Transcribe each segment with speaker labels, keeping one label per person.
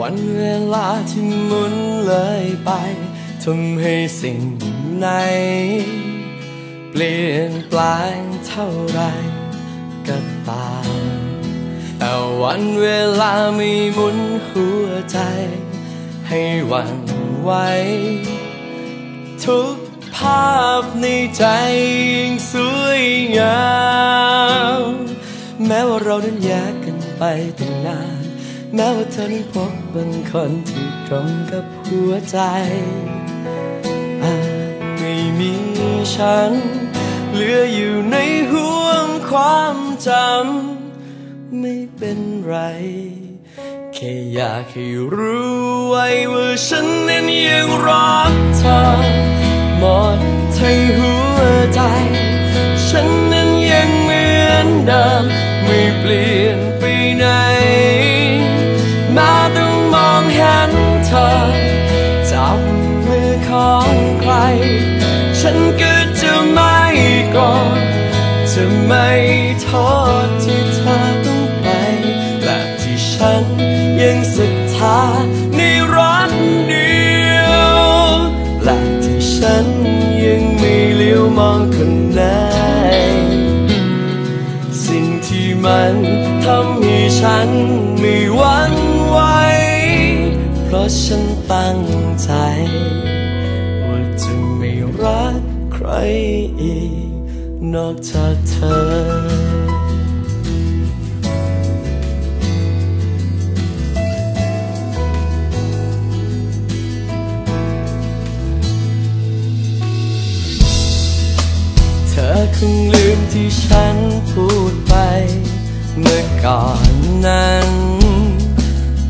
Speaker 1: วันเวลาที่หมุนเลยไปทำให้สิ่งไหน เปลี่ยนแปลงเท่าไรก็ตามแต่วันเวลาไม่หมุนหัวใจ ให้หวันไหวทุกภาพในใจยังสวยงาม แม้ว่าเรานั้นแยกกันไปตั้งนาน แม้ว่าเธอนั้นพบบางคนที่ตรงกับหัวใจอาจไม่มีฉัน เหลืออยู่ในห่วงความจำไม่เป็นไร แค่อยากให้รู้ไว้ว่าฉันนั้นยังรักเธอหมดทั้งหัวใจ ฉันนั้นยังเหมือนเดิมไม่เปลี่ยนไป ฉันก็จะไม่กรธจะไม่โทษที่เธอต้องไป และที่ฉันยังศรัทธาในรักเดียว และที่ฉันยังไม่เลี้ยวมองคนไหนสิ่งที่มันทำให้ฉันไม่หวั่นไหวเพราะฉันตั้งใจ อีก นอกจากเธอเธอคงลืมที่ฉันพูดไป เมื่อก่อนนั้น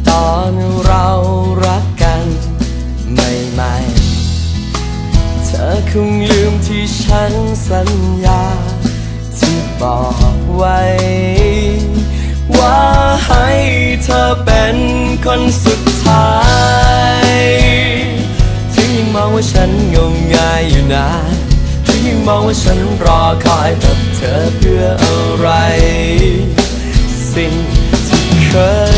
Speaker 1: ตอนเรา คงลืมที่ฉันสัญญา ที่บอกไว้ ว่าให้เธอเป็นคนสุดท้ายถึงยังมองว่าฉันงมงายอยู่นานถึงยังมองว่าฉันรอคอยกับเธอเพื่ออะไร สิ่งที่เคย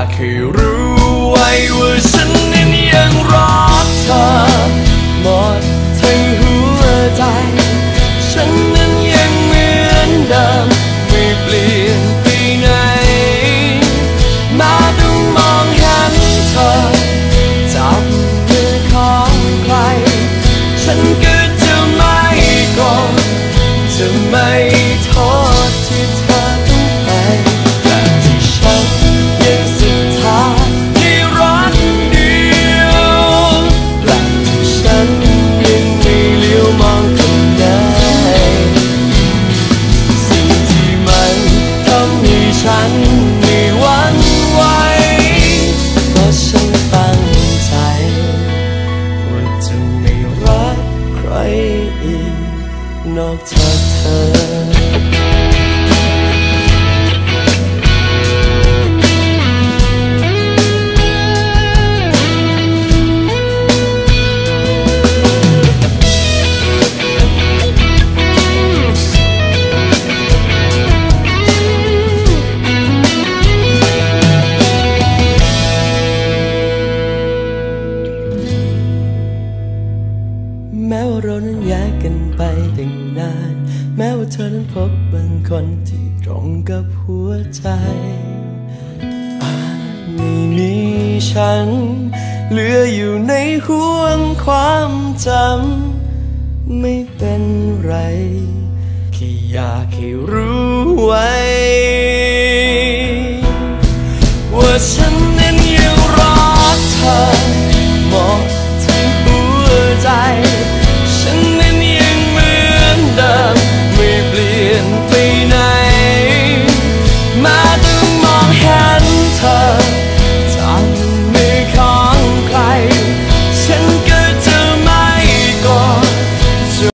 Speaker 1: ากให้รู้ไว้ว่าฉันนั้นยังรักเธอ หมดทั้งหัวใจ ฉันนั้นยังเหมือนเดิมไม่เปลี่ยนไปไหน มาต้องมองเห็นเธอ จับมือของใคร ฉันก็จะไม่โกรธจะไม่โทษที่ นอกจากเธอ แม้ว่าเรานั้นแยกกันไปตั้งนาน แม้ว่าเธอนั้นพบบางคนที่ตรงกับหัวใจอาจไม่มีฉัน เหลืออยู่ในห่วงความจำ ไม่เป็นไร แค่อยากให้รู้ไว้